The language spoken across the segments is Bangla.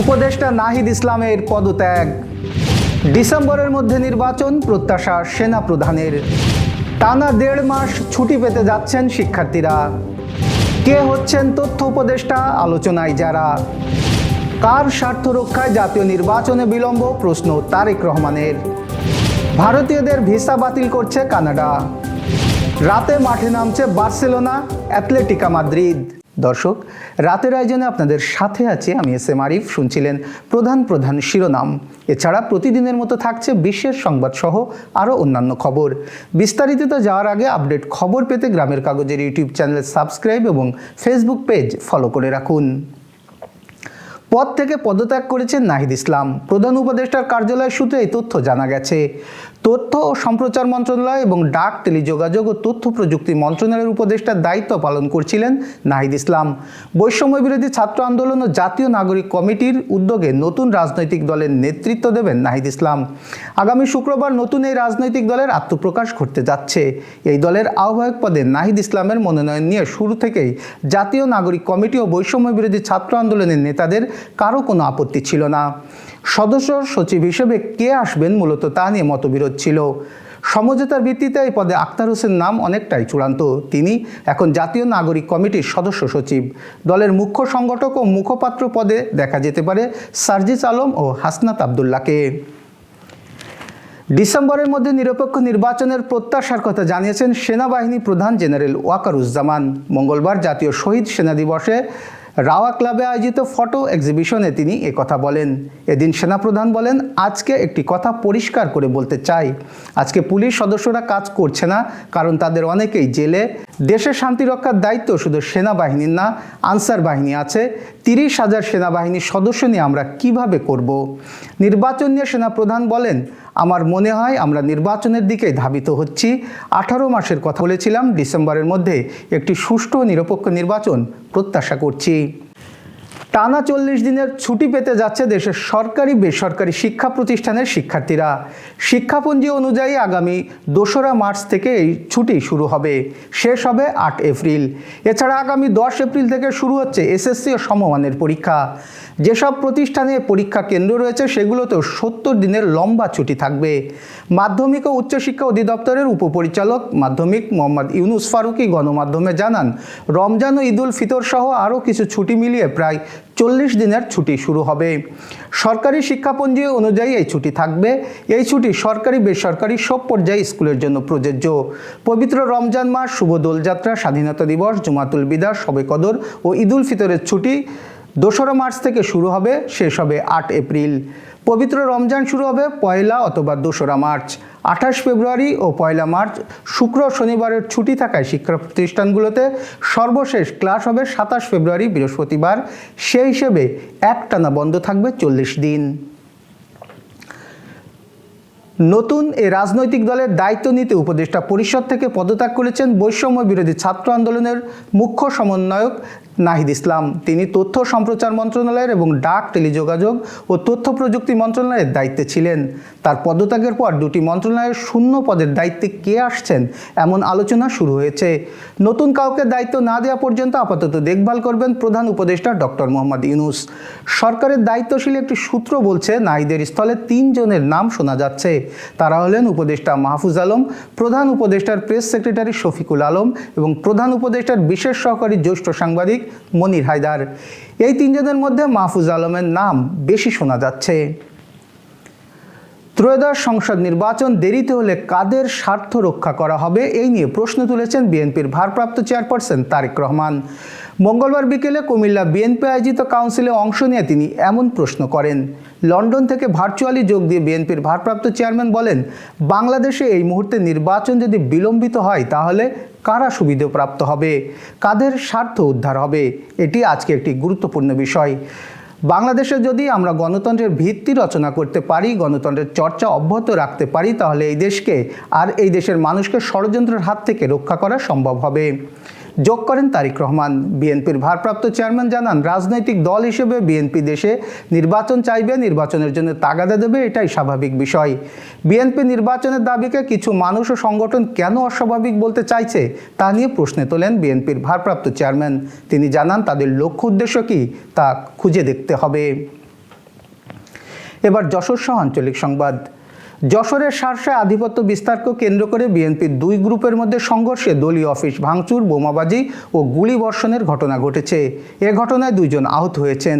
উপদেষ্টা নাহিদ ইসলামের পদত্যাগ। ডিসেম্বরের মধ্যে নির্বাচন, প্রত্যাশা সেনা প্রধানের টানা দেড় মাস ছুটি পেতে যাচ্ছেন শিক্ষার্থীরা। কে হচ্ছেন তথ্য উপদেষ্টা, আলোচনায় যারা। কার স্বার্থ রক্ষায় জাতীয় নির্বাচনে বিলম্ব, প্রশ্ন তারেক রহমানের। ভারতীয়দের ভিসা বাতিল করছে কানাডা। রাতে মাঠে নামছে বার্সেলোনা অ্যাথলেটিকা মাদ্রিদ। দর্শক, রাতের আয়োজনে আপনাদের সাথে আছি আমি এস এম আরিফ, শুনছিলেন প্রধান প্রধান শিরোনাম। এছাড়া প্রতিদিনের মতো থাকছে বিশ্বের সংবাদ সহ আরও অন্যান্য খবর। বিস্তারিততে যাওয়ার আগে আপডেট খবর পেতে গ্রামের কাগজের ইউটিউব চ্যানেল সাবস্ক্রাইব এবং ফেসবুক পেজ ফলো করে রাখুন। পদ থেকে পদত্যাগ করেছেন নাহিদ ইসলাম। প্রধান উপদেষ্টার কার্যালয় সূত্রে এই তথ্য জানা গেছে। তথ্য ও সম্প্রচার মন্ত্রণালয় এবং ডাক, টেলিযোগাযোগ ও তথ্য প্রযুক্তি মন্ত্রণালয়ের উপদেষ্টার দায়িত্ব পালন করছিলেন নাহিদ ইসলাম। বৈষম্য বিরোধী ছাত্র আন্দোলন ও জাতীয় নাগরিক কমিটির উদ্যোগে নতুন রাজনৈতিক দলের নেতৃত্ব দেবেন নাহিদ ইসলাম। আগামী শুক্রবার নতুন এই রাজনৈতিক দলের আত্মপ্রকাশ ঘটতে যাচ্ছে। এই দলের আহ্বায়ক পদে নাহিদ ইসলামের মনোনয়ন নিয়ে শুরু থেকেই জাতীয় নাগরিক কমিটি ও বৈষম্য বিরোধী ছাত্র আন্দোলনের নেতাদের কারও কোনো আপত্তি ছিল না। সদস্য সচিব হিসেবে কে আসবেন মূলত তা নিয়ে মতবিরোধ ছিল। সমঝোতার ভিত্তিতে এই পদে আক্তার হোসেন নাম অনেকটাই চূড়ান্ত। তিনি এখন জাতীয় নাগরিক কমিটির সদস্য সচিব। দলের মুখ্য সংগঠক ও মুখপাত্র পদে দেখা যেতে পারে সার্জিস আলম ও হাসনাত আবদুল্লাকে ডিসেম্বরের মধ্যে নিরপেক্ষ নির্বাচনের প্রত্যাশার কথা জানিয়েছেন সেনাবাহিনী প্রধান জেনারেল ওয়াকারুজ্জামান। মঙ্গলবার জাতীয় শহীদ সেনা দিবসে রাওয়া ক্লাবে আয়োজিত ফটো এক্সিবিশনে তিনি কথা বলেন। এদিন সেনাপ্রধান বলেন, আজকে একটি কথা পরিষ্কার করে বলতে চাই। আজকে পুলিশ সদস্যরা কাজ করছে না, কারণ তাদের অনেকেই জেলে। দেশের শান্তি রক্ষার দায়িত্ব শুধু সেনাবাহিনীর না, আনসার বাহিনী আছে। তিরিশ হাজার সেনাবাহিনীর সদস্য নিয়ে আমরা কীভাবে করব? নির্বাচন নিয়ে সেনাপ্রধান বলেন আমার মনে হয় আমরা নির্বাচনের দিকে ধাবিত হচ্ছি। আঠারো মাসের কথা বলেছিলাম, ডিসেম্বরের মধ্যে একটি সুষ্ঠু নিরপেক্ষ নির্বাচন প্রত্যাশা করছি। টানা চল্লিশ দিনের ছুটি পেতে যাচ্ছে দেশের সরকারি বেসরকারি শিক্ষা প্রতিষ্ঠানের শিক্ষার্থীরা। শিক্ষাপঞ্জি অনুযায়ী আগামী দোসরা মার্চ থেকে এই ছুটি শুরু হবে। শেষ হবে আট এপ্রিল। এছাড়া আগামী দশ এপ্রিল থেকে শুরু হচ্ছে এসএসসি ও সমমানের পরীক্ষা। যেসব প্রতিষ্ঠানে পরীক্ষা কেন্দ্র রয়েছে, সেগুলোতেও সত্তর দিনের লম্বা ছুটি থাকবে। মাধ্যমিক ও উচ্চশিক্ষা অধিদপ্তরের উপপরিচালক মাধ্যমিক মোহাম্মদ ইউনুস ফারুকি গণমাধ্যমে জানান, রমজান ও ঈদুল ফিতর সহ আরও কিছু ছুটি মিলিয়ে প্রায় চল্লিশ দিনের ছুটি শুরু হবে। সরকারি শিক্ষাপঞ্জী অনুযায়ী এই ছুটি থাকবে। এই ছুটি সরকারি, বেসরকারি সব পর্যায়ে স্কুলের জন্য প্রযোজ্য। পবিত্র রমজান মাস, শুভ দোলযাত্রা, স্বাধীনতা দিবস, জুমাতুল বিদাস শবে কদর ও ঈদুল ফিতরের ছুটি। দোসরা মার্চ থেকে শুরু হবে, শেষ হবে আট এপ্রিল। পবিত্র রমজান শুরু হবে পয়লা অথবা দোসরা মার্চ। আঠাশ ফেব্রুয়ারি ও পয়লা মার্চ, শুক্র শনিবারের ছুটি থাকায় শিক্ষা প্রতিষ্ঠানগুলোতে সর্বশেষ ক্লাস হবে সাতাশ ফেব্রুয়ারি, বৃহস্পতিবার। সেই হিসেবে একটানা বন্ধ থাকবে চল্লিশ দিন। নতুন এ রাজনৈতিক দলের দায়িত্ব নিতে উপদেষ্টা পরিষদ থেকে পদত্যাগ করেছেন বৈষম্য বিরোধী ছাত্র আন্দোলনের মুখ্য সমন্বয়ক নাহিদ ইসলাম। তিনি তথ্য সম্প্রচার মন্ত্রণালয়ের এবং ডাক টেলিযোগাযোগ ও তথ্য প্রযুক্তি মন্ত্রণালয়ের দায়িত্বে ছিলেন। তার পদত্যাগের পর দুটি মন্ত্রণালয়ের শূন্য পদের দায়িত্বে কে আসছেন এমন আলোচনা শুরু হয়েছে। নতুন কাউকে দায়িত্ব না দেওয়া পর্যন্ত আপাতত দেখভাল করবেন প্রধান উপদেষ্টা ডক্টর মোহাম্মদ ইউনুস। সরকারের দায়িত্বশীল একটি সূত্র বলছে, নাহিদের স্থলে তিনজনের নাম শোনা যাচ্ছে। তারা হলেন উপদেষ্টা মাহফুজ আলম, প্রধান উপদেষ্টার প্রেস সেক্রেটারি শফিকুল আলম এবং প্রধান উপদেষ্টার বিশেষ সহকারী জ্যেষ্ঠ সাংবাদিক মনির হায়দার। এই তিনজনের মধ্যে মাহফুজ আলমের নাম বেশি শোনা যাচ্ছে। ত্রয়োদশ সংসদ নির্বাচন দেরিতে হলে কাদের স্বার্থ রক্ষা করা হবে এই নিয়ে প্রশ্ন তুলেছেন বিএনপির ভারপ্রাপ্ত চেয়ারপারসন তারেক রহমান। মঙ্গলবার বিকেলে কুমিল্লা বিএনপি আয়োজিত কাউন্সিলে অংশ নিয়ে তিনি এমন প্রশ্ন করেন। লন্ডন থেকে ভার্চুয়ালি যোগ দিয়ে বিএনপির ভারপ্রাপ্ত চেয়ারম্যান বলেন, বাংলাদেশে এই মুহূর্তে নির্বাচন যদি বিলম্বিত হয় তাহলে কারা সুবিধাপ্রাপ্ত হবে? কাদের স্বার্থ উদ্ধার হবে? এটি আজকে একটি গুরুত্বপূর্ণ বিষয়। বাংলাদেশে যদি আমরা গণতন্ত্রের ভিত্তি রচনা করতে পারি, গণতন্ত্রের চর্চা অব্যাহত রাখতে পারি, তাহলে এই দেশকে আর এই দেশের মানুষকে ষড়যন্ত্রের হাত থেকে রক্ষা করা সম্ভব হবে। যোগ করেন তারিক রহমান। বিএনপির ভারপ্রাপ্ত চেয়ারম্যান জানান, রাজনৈতিক দল হিসেবে বিএনপি দেশে নির্বাচন চাইবে, নির্বাচনের জন্য তাগাদা দেবে, এটাই স্বাভাবিক বিষয়। বিএনপি নির্বাচনের দাবিকে কিছু মানুষ ও সংগঠন কেন অস্বাভাবিক বলতে চাইছে, তা নিয়ে প্রশ্নে তোলেন বিএনপির ভারপ্রাপ্ত চেয়ারম্যান। তিনি জানান, তাদের লক্ষ্য উদ্দেশ্য কি, তা খুঁজে দেখতে হবে। এবার যশোর সহ আঞ্চলিক সংবাদ। যশোরের সারসা আধিপত্য বিস্তারকে কেন্দ্র করে বিএনপির দুই গ্রুপের মধ্যে সংঘর্ষে দলীয় অফিস ভাঙচুর, বোমাবাজি ও গুলি বর্ষণের ঘটনা ঘটেছে। এ ঘটনায় দুইজন আহত হয়েছেন।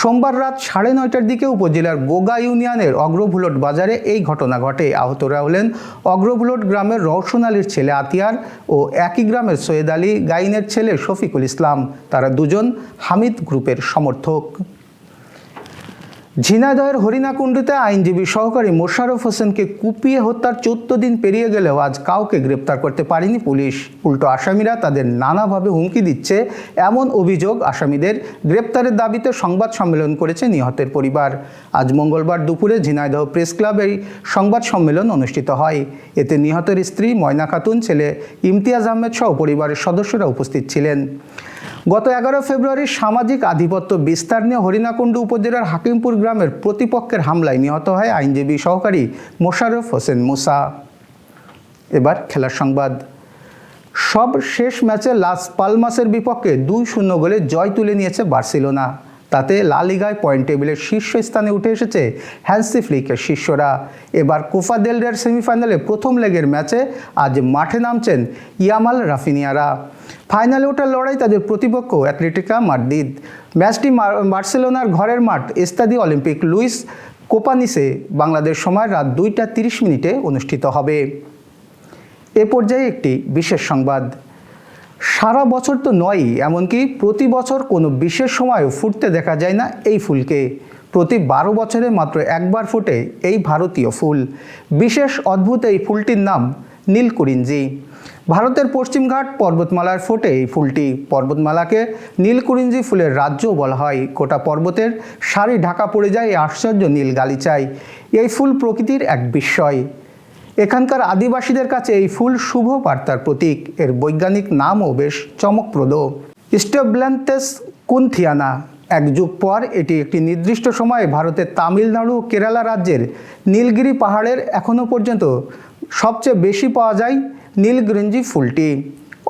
সোমবার রাত সাড়ে নয়টার দিকে উপজেলার গোগা ইউনিয়নের অগ্রভুলট বাজারে এই ঘটনা ঘটে। আহতরা হলেন অগ্রভুলট গ্রামের রওশন আলীর ছেলে আতিয়ার ও একই গ্রামের সৈয়দ আলী গাইনের ছেলে শফিকুল ইসলাম। তারা দুজন হামিদ গ্রুপের সমর্থক। ঝিনাইদহের হরিণাকুণ্ডুতে আইনজীবী সহকারী মোশাররফ হোসেনকে কুপিয়ে হত্যার চোদ্দ দিন পেরিয়ে গেলেও আজ কাউকে গ্রেপ্তার করতে পারেনি পুলিশ। উল্টো আসামিরা তাদের নানাভাবে হুমকি দিচ্ছে এমন অভিযোগ আসামিদের গ্রেপ্তারের দাবিতে সংবাদ সম্মেলন করেছে নিহতের পরিবার। আজ মঙ্গলবার দুপুরে ঝিনাইদহ প্রেস ক্লাবে সংবাদ সম্মেলন অনুষ্ঠিত হয়। এতে নিহতের স্ত্রী ময়না খাতুন, ছেলে ইমতিয়াজ আহমেদ সহ পরিবারের সদস্যরা উপস্থিত ছিলেন। গত এগারো ফেব্রুয়ারি সামাজিক আধিপত্য বিস্তার নিয়ে হরিণাকুণ্ড উপজেলার হাকিমপুর গ্রামের প্রতিপক্ষের হামলায় নিহত হয় আইনজীবী সহকারী মোশাররফ হোসেন মুসা। এবার খেলার সংবাদ। সব শেষ ম্যাচে লাস পালমাসের বিপক্ষে দুই শূন্য গোলে জয় তুলে নিয়েছে বার্সেলোনা। তাতে লা লিগায় পয়েন্ট টেবিলের শীর্ষস্থানে উঠে এসেছে হ্যান্সি ফ্লিকের শিষ্যরা। এবার কোফা দেল রের সেমিফাইনালে প্রথম লেগের ম্যাচে আজ মাঠে নামছেন ইয়ামাল রাফিনিয়ারা। ফাইনালে ওঠার লড়াই তাদের প্রতিপক্ষ অ্যাথলেটিকা মাদ্রিদ। ম্যাচটি বার্সেলোনার ঘরের মাঠ এস্তাদি অলিম্পিক লুইস কোপানিসে বাংলাদেশ সময় রাত দুইটা তিরিশ মিনিটে অনুষ্ঠিত হবে। এ পর্যায়ে একটি বিশেষ সংবাদ। সারা বছর তো নয়ই, এমনকি প্রতি বছর কোনো বিশেষ সময়ও ফুটতে দেখা যায় না এই ফুলকে। প্রতি বারো বছরে মাত্র একবার ফোটে এই ভারতীয় ফুল। বিশেষ অদ্ভুত এই ফুলটির নাম নীলকুরিঞ্জি। ভারতের পশ্চিমঘাট পর্বতমালার ফোটে এই ফুলটি। পর্বতমালাকে নীলকুরিঞ্জি ফুলের রাজ্যও বলা হয়। গোটা পর্বতের শাড়ি ঢাকা পড়ে যায় এই আশ্চর্য নীল গালিচায়। এই ফুল প্রকৃতির এক বিস্ময়। এখানকার আদিবাসীদের কাছে এই ফুল শুভ বার্তার প্রতীক। এর বৈজ্ঞানিক নামও বেশ চমকপ্রদ। স্টেবল্যান্থেস কুন্থিয়ানা। এক যুগ পর এটি একটি নির্দিষ্ট সময়ে ভারতের তামিলনাড়ু, কেরালা রাজ্যের নীলগিরি পাহাড়ের এখনও পর্যন্ত সবচেয়ে বেশি পাওয়া যায়। নীলগ্রিঞ্জি ফুলটি।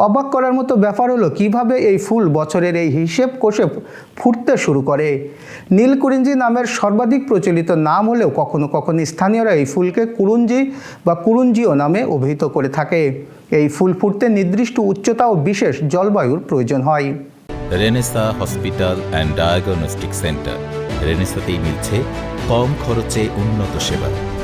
অবাক করার মতো ব্যাপার হলো কীভাবে এই ফুল বছরের এই হিসেব কোষে ফুটতে শুরু করে। নীলকুরিঞ্জি নামের সর্বাধিক প্রচলিত নাম হলেও কখনো কখনো স্থানীয়রা এই ফুলকে কুরুঞ্জি বা কুরুঞ্জিও নামে অভিহিত করে থাকে। এই ফুল ফুটতে নির্দিষ্ট উচ্চতা ও বিশেষ জলবায়ুর প্রয়োজন হয়। Renaissance hospital and diagnostic centre. রেনেসাতেই মিলছে কম খরচে উন্নত সেবা।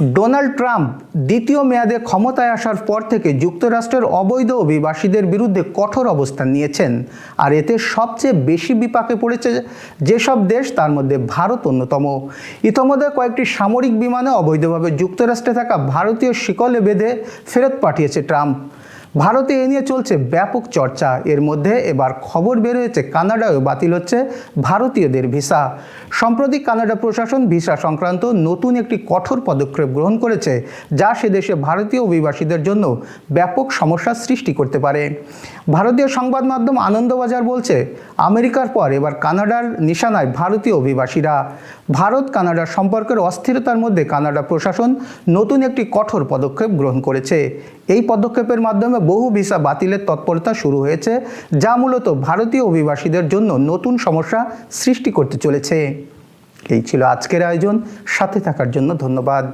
ডোনাল্ড ট্রাম্প দ্বিতীয় মেয়াদে ক্ষমতায় আসার পর থেকে যুক্তরাষ্ট্রের অবৈধ অভিবাসীদের বিরুদ্ধে কঠোর অবস্থান নিয়েছেন। আর এতে সবচেয়ে বেশি বিপাকে পড়েছে যেসব দেশ, তার মধ্যে ভারত অন্যতম। ইতোমধ্যে কয়েকটি সামরিক বিমানে অবৈধভাবে যুক্তরাষ্ট্রে থাকা ভারতীয় শিকলে বেঁধে ফেরত পাঠিয়েছে ট্রাম্প। ভারতে এ নিয়ে চলছে ব্যাপক চর্চা। এর মধ্যে এবার খবর বের হয়েছে, কানাডায়ও বাতিল হচ্ছে ভারতীয়দের ভিসা। সম্প্রতি কানাডা প্রশাসন ভিসা সংক্রান্ত নতুন একটি কঠোর পদক্ষেপ গ্রহণ করেছে, যা সে দেশে ভারতীয় অভিবাসীদের জন্য ব্যাপক সমস্যার সৃষ্টি করতে পারে। ভারতীয় সংবাদ মাধ্যম আনন্দবাজার বলছে, আমেরিকার পর এবার কানাডার নিশানায় ভারতীয় অভিবাসীরা। ভারত কানাডার সম্পর্কের অস্থিরতার মধ্যে কানাডা প্রশাসন নতুন একটি কঠোর পদক্ষেপ গ্রহণ করেছে। এই পদক্ষেপের মাধ্যমে বহু ভিসা বাতিলের তৎপরতা শুরু হয়েছে, যা মূলত ভারতীয় অভিবাসীদের জন্য নতুন সমস্যা সৃষ্টি করতে চলেছে। এই ছিল আজকের আয়োজন, সাথে থাকার জন্য ধন্যবাদ।